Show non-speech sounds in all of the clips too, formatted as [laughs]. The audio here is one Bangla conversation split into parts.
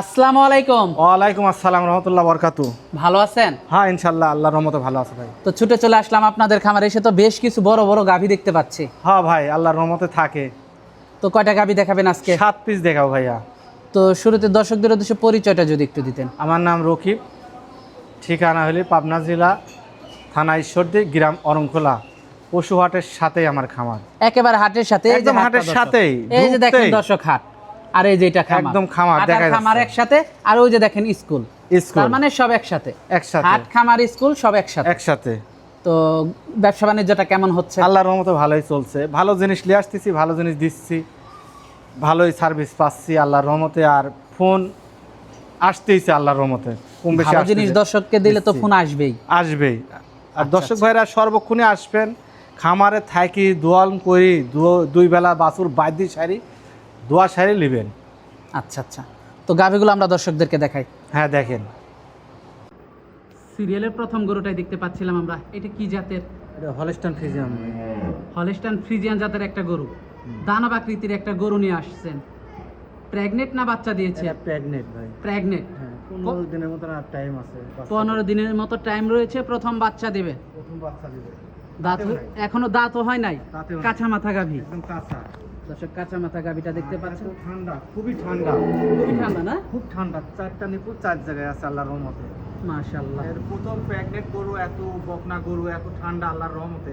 আসসালামু আলাইকুম। ওয়ালাইকুম আসসালাম রহমতুল্লাহ বরকাতু। ভালো আছেন? হ্যাঁ ইনশাল্লাহ আল্লাহর রহমতে ভালো আছে ভাই। তো ছুটে চলে আসলাম আপনাদের খামারে এসে তো বেশ কিছু বড় বড় গাভী দেখতে পাচ্ছি। হ্যাঁ ভাই আল্লাহর রহমতে থাকে। তো কয়টা গাভী দেখাবেন আজকে? সাত পিস দেখাও ভাইয়া। তো শুরুতে দর্শকদের উদ্দেশ্যে পরিচয়টা যদি একটু দিতেন। আমার নাম রকিব ঠিকানা হলে পাবনা জেলা থানা ঈশ্বরদী গ্রাম অরংখোলা। পশু হাটের সাথেই আমার খামার। একেবারে হাটের সাথে একদম হাটের। সাথেই, এই যে দেখেন। দর্শক হাট। আর এই যে এটা খামার। একদম খামার, দেখা খামার একসাথে আর ওই যে দেখেন স্কুল। স্কুল। তার মানে সব একসাথে। একসাথে। হাট খামার স্কুল সব একসাথে। একসাথে। তো ব্যবসা বাণিজ্যটা কেমন হচ্ছে? আল্লাহর রহমতে ভালোই চলছে। ভালো জিনিস নিয়ে আসতেছি ভালো জিনিস দিচ্ছি। ভালোই সার্ভিস পাচ্ছি আল্লাহর রহমতে। আর ফোন আসতেইছে আল্লাহর রহমতে। কম বেশি জিনিস দর্শককে দিলে তো ফোন আসবেই। আসবেই। আর আচ্ছা, দর্শক ভাইরা সর্বক্ষণে আসবেন। খামারে থাকি দোয়াল করি দুই বেলা বাছুর বাদ্য সারি। দোয়া সারি নেবেন আচ্ছা আচ্ছা। তো গাভীগুলো আমরা দর্শকদেরকে দেখাই। হ্যাঁ দেখেন। সিরিয়ালের প্রথম গরুটাই দেখতে পাচ্ছিলাম আমরা। এটা কি জাতের? হলস্টান ফিজিয়াম হলিস্টান ফ্রিজিয়ান জাতের একটা গরু। দানব আকৃতির একটা গরু নিয়ে আসছেন। প্রেগনেন্ট না বাচ্চা দিয়েছে? প্রেগনেন্ট ভাই। প্রেগনেন্ট হ্যাঁ পনেরো দিনের আর টাইম আছে। পনেরো দিনের মতো টাইম রয়েছে প্রথম বাচ্চা দেবে। প্রথম বাচ্চা দিবে। দাঁত এখনও দাঁতও হয় নাই। কাঁচা মাথা গাভী। একদম কাঁচা। দর্শক কাঁচা মাথা দেখতে পাচ্ছেন। ঠান্ডা খুবই ঠান্ডা। খুবই ঠান্ডা না? খুব ঠান্ডা চারটা নিপুর চার জায়গায় আছে আল্লাহর রহমতে। মাশাআল্লাহ। এর প্রথম প্রেগনেন্ট গরু এত বকনা গরু এত ঠান্ডা আল্লাহর রহমতে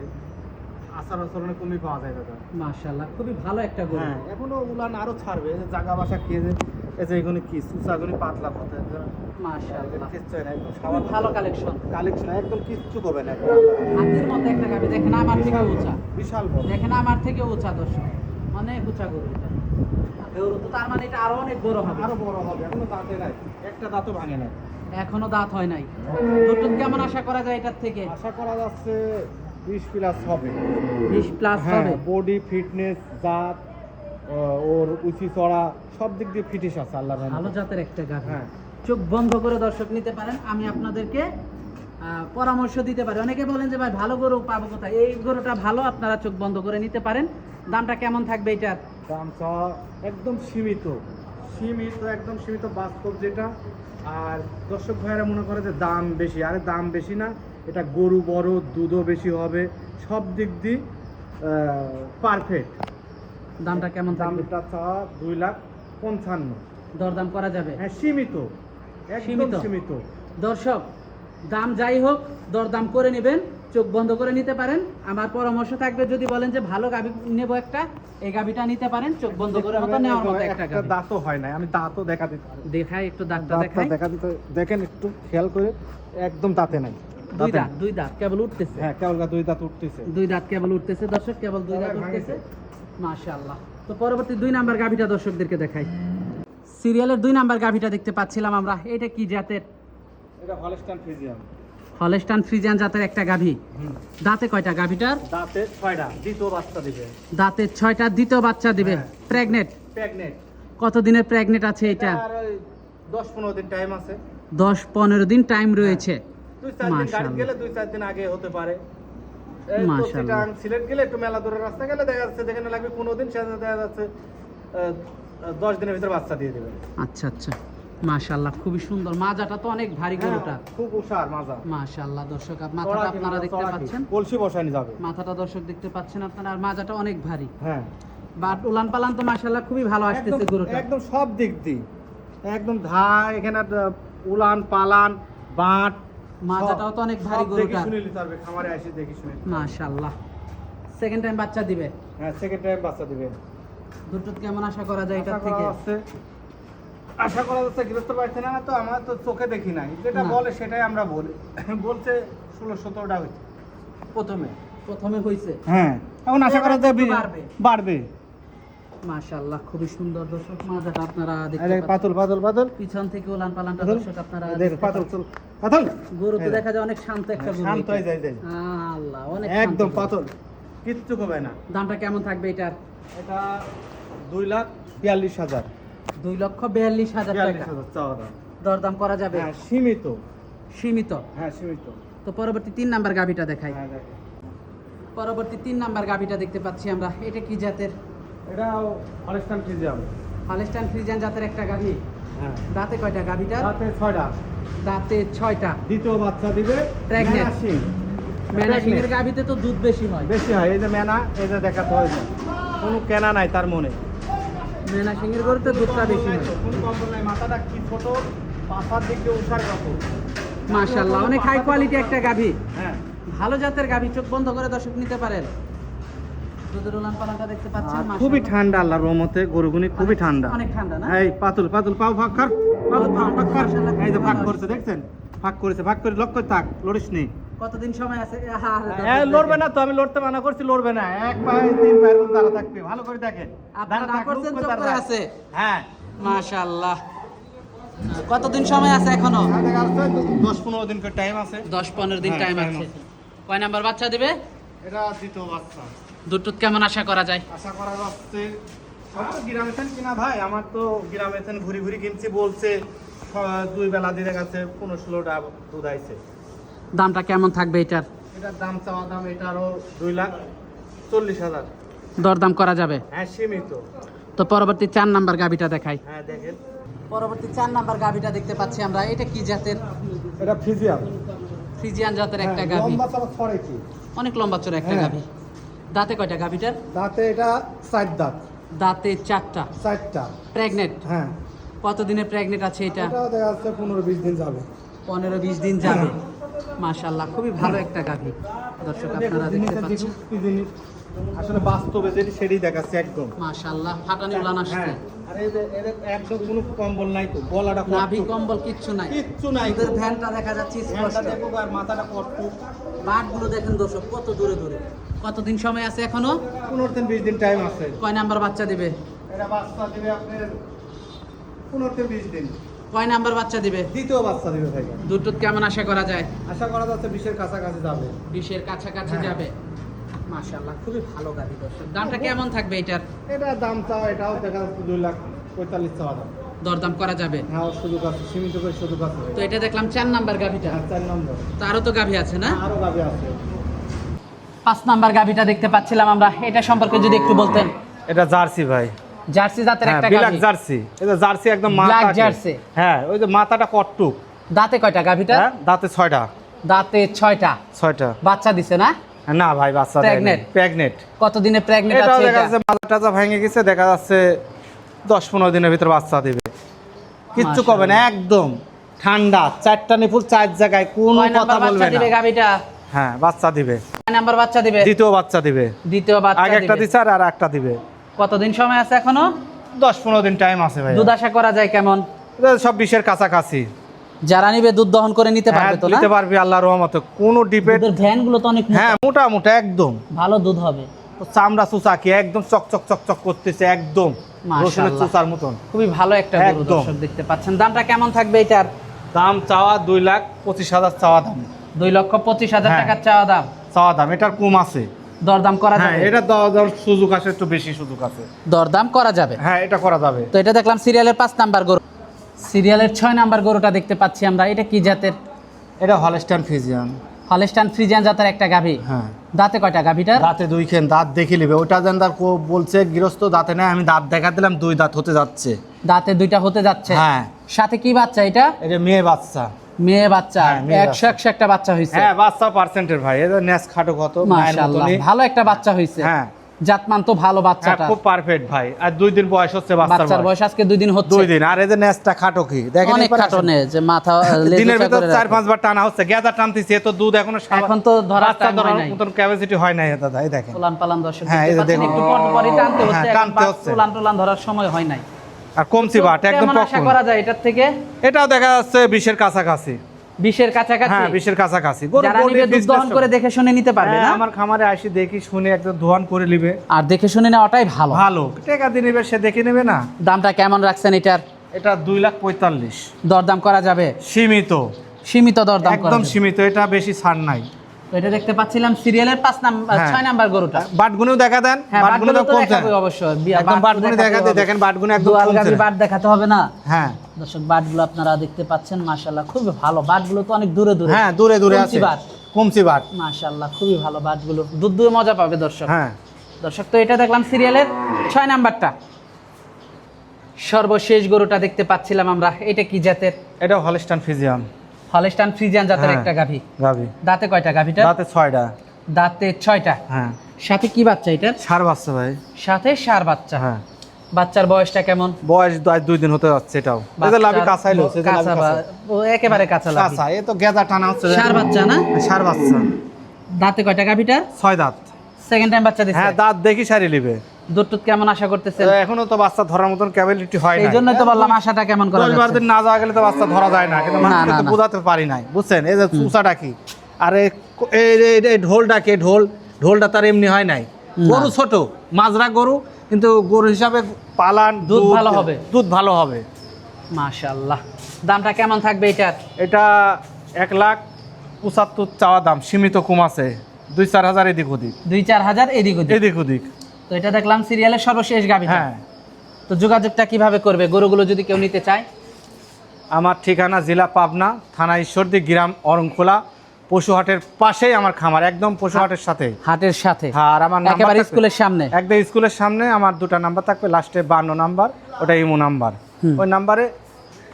আচার আচরণে কমই পাওয়া যায় দাদা। মাশাআল্লাহ খুবই ভালো একটা গরু। হ্যাঁ এখনও উলান আরও ছাড়বে যে জাগা বাসা খেয়ে যে এই যে এগুলি কি সুসাগুলি পাতলা পথে মাশাআল্লাহ। কিচ্ছু না একদম সাবান ভালো কালেকশন কালেকশন একদম কিচ্ছু করবে না। হাতের মতো একটা গাভী দেখেন আমার থেকে উঁচা। বিশাল বড়। দেখেন আমার থেকে উঁচা দর্শক। গরু তো তার মানে এটা আরও অনেক বড় হবে। আরও বড় হবে এখনও দাঁতে নাই। একটা দাঁতও ভাঙে নাই। এখনও দাঁত হয় নাই। কেমন আশা করা যায় এটার থেকে? আশা করা যাচ্ছে বিশ প্লাস হবে। বিশ প্লাস হ্যাঁ হবে? বডি ফিটনেস জাত ওর উচি চড়া সব দিক দিয়ে ফিটিস আছে আল্লাহ ভালো জাতের একটা গাভী। হ্যাঁ। চোখ বন্ধ করে দর্শক নিতে পারেন। আমি আপনাদেরকে পরামর্শ দিতে পারি। অনেকে বলেন যে ভাই ভালো গরু পাবো কোথায়? এই গরুটা ভালো আপনারা চোখ বন্ধ করে নিতে পারেন। দামটা কেমন থাকবে এটার? দাম চাওয়া একদম সীমিত। সীমিত একদম সীমিত বাস্তব যেটা। আর দর্শক ভাইয়েরা মনে করে যে দাম বেশি। আরে দাম বেশি না এটা গরু বড় দুধও বেশি হবে। সব দিক দিয়ে পারফেক্ট দামটা কেমন দামটা চাওয়া দুই লাখ পঞ্চান্ন। দরদাম করা যাবে? হ্যাঁ সীমিত। একদম সীমিত। সীমিত। দর্শক দাম যাই হোক দরদাম করে নেবেন চোখ বন্ধ করে নিতে পারেন। আমার পরামর্শ থাকবে যদি বলেন যে ভালো গাভি নেব একটা এই গাভিটা নিতে পারেন চোখ বন্ধ করে মতো নেওয়ার মতো একটা গাভি দাঁতও হয় না আমি দাঁতও দেখা দিতে দেখাই একটু দাঁতটা দেখাই। দেখা দিতে দেখেন একটু খেয়াল করে একদম দাঁতে নাই। দুই দাঁত দুই দাঁত কেবল উঠতেছে। হ্যাঁ কেবল দুই দাঁত উঠতেছে। দুই দাঁত কেবল উঠতেছে দর্শক কেবল দুই দাঁত উঠতেছে। মাশাআল্লাহ। তো পরবর্তী দুই নাম্বার গাভিটা দর্শকদেরকে দেখাই। সিরিয়ালের দুই নাম্বার গাভিটা দেখতে পাচ্ছিলাম আমরা। এটা কি জাতের? এটা হলস্টান ফিজিয়াম হলেস্টান ফ্রিজিয়ান জাতের একটা গাভি। দাঁতে কয়টা গাভিটার? দাঁতে ছয়টা দ্বিতীয় বাচ্চা দিবে। দাঁতে ছয়টা দ্বিতীয় বাচ্চা দিবে। হ্যাঁ। প্রেগনেন্ট প্রেগনেন্ট কত দিনের প্রেগনেন্ট আছে এটা? আর ওই দশ পনেরো দিন টাইম আছে। দশ পনেরো দিন টাইম রয়েছে। দুই চার দিন গাড়ি গেলে দুই চার দিন আগে হতে পারে। মাশাআল্লাহ। সিলেট গেলে একটু মেলা দূরের রাস্তা গেলে দেখা যাচ্ছে যেখানে লাগবে দিন সেখানে দেখা যাচ্ছে আহ, দশ দিনের ভিতরে বাচ্চা দিয়ে দেবে। আচ্ছা আচ্ছা। মাশাআল্লাহ খুবই সুন্দর। মাজাটা তো অনেক ভারী গরুটা হ্যাঁ, খুব উষার মাজা। মাশাআল্লাহ দর্শক মাথাটা আপনারা দেখতে পাচ্ছেন? কলসি বসানি যাবে। মাথাটা দর্শক দেখতে পাচ্ছেন আপনারা আর মাজাটা অনেক ভারী। হ্যাঁ। বাট উলান পালান তো মাশাআল্লাহ খুবই ভালো আসতেছে গরুটা। একদম সব দিক দিয়ে। একদম ধা এখানে উলান পালান বাট মাজাটাও তো অনেক ভারী সব দেখে গরুটা। শুনে নিতে হবে খামারে এসে দেখে শুনে মাশাআল্লাহ। সেকেন্ড টাইম বাচ্চা দিবে? হ্যাঁ সেকেন্ড টাইম বাচ্চা দিবে। দুটো কেমন আশা করা যায় করা থেকে? আশা করা যাচ্ছে গৃহস্থ পাইছে না তো আমার তো চোখে দেখি নাই। যেটা বলে সেটাই আমরা বলি। [coughs] বলছে ষোলো সতেরোটা হয়েছে। প্রথমে প্রথমে হয়েছে? হ্যাঁ। এখন আশা করা যায় বাড়বে। বাড়বে। মাশাআল্লাহ খুবই সুন্দর দর্শক। মাজাটা আপনারা দেখতে পাতল পাতল পাতল। পিছন থেকে উলান পালানটা। দর্শক আপনারা দেখ দেখতে পাতল চল। পাতল? গরু তো হ্যাঁ। দেখা যায় অনেক শান্ত একটা গরু শান্ত হয়ে যায় যায় আল্লাহ অনেক একদম পাতল। কিচ্ছু হবে না। দামটা কেমন থাকবে এটার? এটা দুই লাখ বিয়াল্লিশ হাজার। দুই লক্ষ বিয়াল্লিশ হাজার টাকা। দরদাম করা যাবে? হ্যাঁ সীমিত। সীমিত? হ্যাঁ সীমিত। তো পরবর্তী তিন নাম্বার গাভিটা দেখাই। হ্যাঁ পরবর্তী তিন নাম্বার গাভিটা দেখতে পাচ্ছি আমরা। এটা কি জাতের? এটা হলস্টান হলেস্টান ফ্রিজিয়ান জাতের একটা গাভি? হ্যাঁ। দাঁতে কয়টা গাভিটার রাতে ছয়টা। দাঁতে ছয়টা। দ্বিতীয় বাচ্চা দিবে শিং। ম্যানাসিংয়ের গাভিতে তো দুধ বেশি হয়। বেশি হয়। এই যে মেনা এই যে দেখাতে হয়েছে কোনো কেনা নাই তার মনে। ম্যানাসিংয়ের গরুতে দুধটা বেশি হয়। নাই মাথাটা কি ছোট পাশার দিকে উষার কত মাশাআল্লাহ অনেক হাই কোয়ালিটি একটা গাভি। হ্যাঁ ভালো জাতের গাভি চোখ বন্ধ করে দর্শক নিতে পারেন। দুধের উলান পালানটা দেখতে পাচ্ছেন খুবই ঠান্ডা আল্লাহর রহমতে গরুগুনি খুবই ঠান্ডা। অনেক ঠান্ডা না? এই পাতুল পাতুল পাও ফাঁক কর পাও ফাঁক কর। এই যে ফাঁক করছে দেখছেন? ফাঁক করেছে ফাঁক করে লক্ষ্য থাক লড়িস নি। কতদিন সময় আছে? হ্যাঁ লড়বে না তো আমি লড়তে মানা করছি লড়বে না। এক পায়ে তিন পায়ের মধ্যে দাঁড়া থাকবে। ভালো করে দেখেন। আপনারা দাঁড়া। আছে। হ্যাঁ। মাশাআল্লাহ। কতদিন সময় আছে এখনও? দেখা যাচ্ছে দশ পনেরো দিন করে টাইম আছে। দশ পনেরো দিন হ্যাঁ, টাইম আছে। আছে। কয় নাম্বার বাচ্চা দিবে? এটা দ্বিতীয় বাচ্চা। দুধ কেমন আশা করা যায়? আশা করা যাচ্ছে সব তো গ্রামে কিনা ভাই আমার তো গ্রামে থেন ঘুরি ঘুরি কিনছি বলছে দুই বেলা দিনে গেছে পনেরো ষোলোটা দুধ আইছে। দামটা কেমন থাকবে এটার? এটার দাম চাওয়া দাম এটারও দুই লাখ চল্লিশ হাজার। দরদাম করা যাবে? হ্যাঁ সীমিত। তো পরবর্তী চার নাম্বার গাভিটা দেখাই। হ্যাঁ দেখেন। পরবর্তী চার নাম্বার গাভিটা দেখতে পাচ্ছি আমরা। এটা কি জাতের? এটা ফিজিয়াল ফ্রিজিয়ান জাতের হ্যাঁ, একটা গাভি। লম্বা চাওয়া ছড়ে কি? অনেক লম্বা চড়া একটা হ্যাঁ। গাভি। দাঁতে কয়টা গাভিটার? দাঁতে এটা চার দাঁত। দাঁতে চারটা। চারটা। প্রেগনেন্ট হ্যাঁ। কতদিনে প্রেগনেন্ট আছে এটা? এটা দেখা যাচ্ছে পনেরো বিশ দিন যাবে। পনেরো বিশ দিন যাবে। মাশাল্লাহ খুবই ভালো একটা গাভি। দর্শক আপনারা দেখতে পাচ্ছেন। আসলে বাস্তবে যেটি সেটাই দেখাচ্ছে একদম। ফাটানি উলান আসছে। হ্যাঁ। আর এই যে এদের একদম কোনো কম্বল নাই তো গলাটা নাভি কম্বল কিচ্ছু নাই। কিচ্ছু নাই ওদের ভ্যানটা দেখা যাচ্ছে স্পষ্ট। আর মাথাটা কট্টু বাটগুলো দেখেন দর্শক কত দূরে দূরে। কতদিন সময় আছে এখনও? পনেরো দিন বিশ দিন টাইম আছে। কয় নাম্বার বাচ্চা দিবে? এটা বাচ্চা দিবে আপনার পনেরো দিন বিশ দিন। কয় নাম্বার বাচ্চা দিবে? দ্বিতীয় বাচ্চা দিবে ভাই। দুধ কেমন আশা করা যায়? আশা করা যাচ্ছে বিশের কাছাকাছি যাবে। বিশের কাছাকাছি হ্যাঁ। যাবে। মাশাল্লাহ খুবই ভালো গাড়ি দর্শক। দামটা কেমন থাকবে এটার? এটা দাম চাও এটাও দেখা যাচ্ছে দুই লাখ পঁয়তাল্লিশ চাওয়া দাম। দরদাম করা যাবে? হ্যাঁ সুযোগ আছে সীমিত করে সুযোগ আছে তো এটা দেখলাম চার নাম্বার গাভিটা। আর চার নম্বর। তো আরও তো গাভি আছে না? আরও গাবে আছে। পাঁচ নাম্বার গাভিটা দেখতে পাচ্ছিলাম আমরা। এটা সম্পর্কে যদি একটু বলতেন। এটা জার্সি ভাই। জার্সি জাতের হ্যাঁ একটা গাভি। জার্সি। এটা জার্সি একদম মাথা jersey। হ্যাঁ ওই যে মাথাটা কট্টুক। দাঁতে কয়টা গাভিটা? হ্যাঁ দাঁতে ছয়টা। দাঁতে ছয়টা। ছয়টা। বাচ্চা দিছে না? না ভাই বাচ্চা Pregnant? প্রেগনেন্ট কতদিনে প্রেগনেন্ট এটাও আছে দেখা যাচ্ছে মাথা টাচা ভেঙে গেছে দেখা যাচ্ছে দশ পনেরো দিনের ভিতর বাচ্চা দিবে। কিচ্ছু কবে না একদম ঠান্ডা চারটা নিপুল চার জায়গায় কোনো কথা বলবে বাচ্চা দিবে না গাভিটা? হ্যাঁ বাচ্চা দিবে। নাম্বার বাচ্চা দিবে? দ্বিতীয় বাচ্চা দিবে। দ্বিতীয় বাচ্চা আগে একটা আর আর একটা দিবে। কতদিন সময় আছে এখনও? দশ পনেরো দিন টাইম আছে ভাই দুধ আশা করা যায় কেমন? সব বিশের কাছাকাছি। যারা নিবে দুধ দহন করে নিতে হ্যাঁ পারবে তো না? দিতে পারবি আল্লাহর রহমতে। কোনো দুধের ভ্যানগুলো তো অনেক হ্যাঁ মোটা মোটা একদম। ভালো দুধ হবে। চামড়া চুচাকি একদম চকচক চকচক করতেছে একদম। রসুনের চুচার মতন। খুবই ভালো একটা গরু দর্শক দেখতে পাচ্ছেন। দামটা কেমন থাকবে এটার? দাম চাওয়া দুই লাখ পঁচিশ হাজার চাওয়া দাম। দুই লক্ষ পঁচিশ হাজার হ্যাঁ। টাকার চাওয়া দাম। চাওয়া দাম এটার কম আছে। দরদাম করা হ্যাঁ যাবে? এটা দেওয়ার সুযোগ আছে একটু বেশি সুযোগ আছে। দরদাম করা যাবে? হ্যাঁ এটা করা যাবে। তো এটা দেখলাম সিরিয়ালের পাঁচ নাম্বার গরু। সিরিয়ালের ছয় নাম্বার গরুটা দেখতে পাচ্ছি আমরা। এটা কি জাতের? এটা হলস্টান ফিজিয়ান হলেস্টান ফ্রিজিয়ান জাতের একটা গাভী। হ্যাঁ। দাঁতে কয়টা গাভীটার? দাঁতে দুই খেন দাঁত দেখে নেবে। ওটা যেন তার বলছে গৃহস্থ দাঁতে নেই আমি দাঁত দেখা দিলাম দুই দাঁত হতে যাচ্ছে। দাঁতে দুইটা হতে যাচ্ছে। হ্যাঁ। সাথে কি বাচ্চা এটা? এটা মেয়ে বাচ্চা। মেয়ে বাচ্চা হ্যাঁ, একশো একশো একটা বাচ্চা হয়েছে। হ্যাঁ বাচ্চা পার্সেন্টের ভাই ন্যাস খাটো কত মাশাআল্লাহ ভালো একটা বাচ্চা হয়েছে। হ্যাঁ। জাতমান তো ভালো হ্যাঁ বাচ্চাটা খুব পারফেক্ট ভাই। আর দুই দিন বয়স হচ্ছে বাচ্চার বয়স। আজকে দুই দিন হচ্ছে। দুই দিন। আর খাটো কি? দেখেন অনেক খাটো নে যে মাথা [laughs] দিনের ভিতর চার রাখে। পাঁচবার টানা হচ্ছে গেদা টানতেছে তো দুধ এখনও এখন তো ধরার বাচ্চা হয়। মতন ক্যাপাসিটি হয় দাদা এই দেখেন। পালান দর্শক হ্যাঁ, এই দেখুন। একটু পর পরই টানতে হচ্ছে হ্যাঁ, টানতে হচ্ছে। উলান টুলান ধরার সময় হয় নাই। আর কমছি বাট একদম আশা করা যায় এটার থেকে? এটাও দেখা যাচ্ছে বিশের কাছাকাছি। বিশের কাছাকাছি? হ্যাঁ বিশের কাছাকাছি। যারা নিবে দুধ দহন করে দেখে শুনে নিতে পারবে হ্যাঁ, না? আমার খামারে আসি দেখি শুনে একদম করে নিবে। আর দেখে শুনে নেওয়াটাই ভালো। ভালো। টাকা দিয়ে নেবে সে দেখে নেবে না। দামটা কেমন রাখছেন এটার? এটা দুই লাখ পঁয়তাল্লিশ। দরদাম করা যাবে? সীমিত। সীমিত দরদাম একদম সীমিত এটা বেশি ছাড় নাই। তো এটা দেখতে পাচ্ছিলাম সিরিয়ালের পাঁচ নাম্বার হ্যাঁ। ছয় নাম্বার গরুটা। বাটগুনিও দেখা দেন হ্যাঁ বাটগুনি তো দেখাবে একদম বাটগুনি দেখাতে। দেখেন বাটগুনি একদম বাট দেখাতে হবে না? হ্যাঁ। দর্শক বাটগুলো আপনারা দেখতে পাচ্ছেন মাশাল্লাহ খুবই ভালো। বাটগুলো তো অনেক দূরে দূরে। হ্যাঁ দূরে দূরে আছে। বাট। কমছি বাট। মাশাল্লাহ খুবই ভালো বাটগুলো। দুধ দুয়ে মজা পাবে দর্শক। হ্যাঁ। দর্শক তো এটা দেখলাম সিরিয়ালের ছয় নাম্বারটা। সর্বশেষ গরুটা দেখতে পাচ্ছিলাম আমরা। এটা কি জাতের? এটা হলিস্টান ফিজিয়াম। হলস্টান ফ্রিজিয়ান জাতের হ্যাঁ। একটা গাভী। গাবি দাঁতে কয়টা গাভীটা দাঁতে ছয়টা। দাঁতে ছয়টা। হ্যাঁ। সাথে কি বাচ্চা এটার? সার বাচ্চা ভাই। সাথে সার বাচ্চা। হ্যাঁ। বাচ্চার বয়সটা কেমন? বয়স দুই দিন হতে যাচ্ছে এটাও। এটা লাভি কাঁচাইলো ব- কাঁচা। একেবারে কাঁচা লাভি। কাঁচা এ তো গেজা টানা হচ্ছে। সার বাচ্চা না? সার বাচ্চা। দাঁতে কয়টা গাভীটার? ছয় দাঁত। সেকেন্ড টাইম বাচ্চা দিচ্ছে হ্যাঁ দাঁত দেখি সারি লিবে দুধ টুধ কেমন আশা করতেছেন? এখনও তো বাচ্চা ধরার মতন ক্যাপাবিলিটি হয় এই না জন্যই তো বললাম আশাটা কেমন করা দশ যাচ্ছে? দিন না যাওয়া গেলে তো বাচ্চা ধরা যায় না কিন্তু না, মানুষকে তো বোঝাতে পারি নাই বুঝছেন? এই যে চুষাটা কি? আর এই এই এই- এই ঢোলটা কে? ঢোল ঢোলটা তার এমনি হয় নাই। গরু ছোট মাজরা গরু কিন্তু গরু হিসাবে পালান দুধ ভালো হবে। দুধ ভালো হবে। মাশাআল্লাহ। দামটা কেমন থাকবে এটার? এটা এক লাখ পঁচাত্তর চাওয়া দাম সীমিত কম আছে। দুই চার হাজার এদিক ওদিক। দুই চার হাজার এদিক ওদিক। এদিক ওদিক। তো এটা দেখলাম সিরিয়ালের সর্বশেষ গাভী হ্যাঁ। তো যোগাযোগটা কীভাবে করবে? গরুগুলো যদি কেউ নিতে চায়। আমার ঠিকানা জেলা পাবনা থানা ঈশ্বরদী গ্রাম অরংখোলা পশুহাটের পাশেই আমার খামার একদম পশুহাটের সাথে। হাটের সাথে? হ্যাঁ, আর আমার একেবারে স্কুলের সামনে? একদম স্কুলের সামনে আমার দুটো নাম্বার থাকবে লাস্টে বান্ন নাম্বার ওটা ইমো নাম্বার। ওই নাম্বারে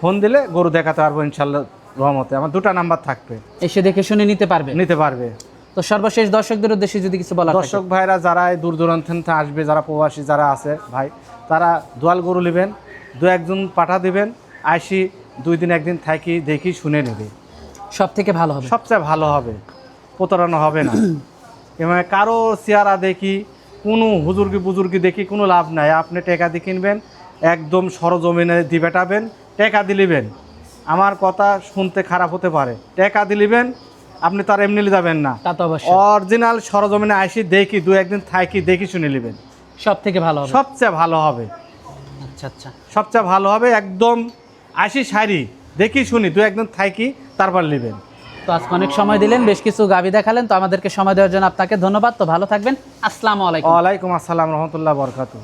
ফোন দিলে গরু দেখাতে পারব ইনশাল্লাহ রহমতে আমার দুটো নাম্বার থাকবে। এসে দেখে শুনে নিতে পারবে? নিতে পারবে। তো সর্বশেষ দর্শকদের উদ্দেশ্যে যদি কিছু বলা দর্শক ভাইরা যারা দূর দূরান্ত থেকে আসবে যারা প্রবাসী যারা আছে ভাই তারা দোয়াল গরু নেবেন দু একজন পাঠা দিবেন আইসি দুই দিন একদিন থাকি দেখি শুনে নেবে। সব থেকে ভালো হবে। সবচেয়ে ভালো হবে প্রতারণা হবে না। [clears throat] এবং কারও চেহারা দেখি কোনো হুজুরগি বুজুর্গি দেখি কোনো লাভ নাই। আপনি টেকা দিয়ে কিনবেন একদম সরজমিনে দিবেটাবেন টেকা দিলিবেন আমার কথা শুনতে খারাপ হতে পারে। টেকা দিলিবেন আপনি তার এমনি যাবেন না। তা তো অবশ্যই। অরিজিনাল সরজমিনে আইসি দেখি দু একদিন থাকি দেখি শুনে নেবেন। সব থেকে ভালো হবে। সবচেয়ে ভালো হবে। আচ্ছা আচ্ছা। সবচেয়ে ভালো হবে একদম আইসি শাড়ি দেখি শুনি দু একদিন থাকি তারপর নেবেন। তো আজকে অনেক সময় দিলেন বেশ কিছু গাভী দেখালেন তো আমাদেরকে সময় দেওয়ার জন্য আপনাকে ধন্যবাদ। তো ভালো থাকবেন। আসসালামু আলাইকুম। ওয়ালাইকুম আসসালাম রহমতুল্লাহ বরকাতু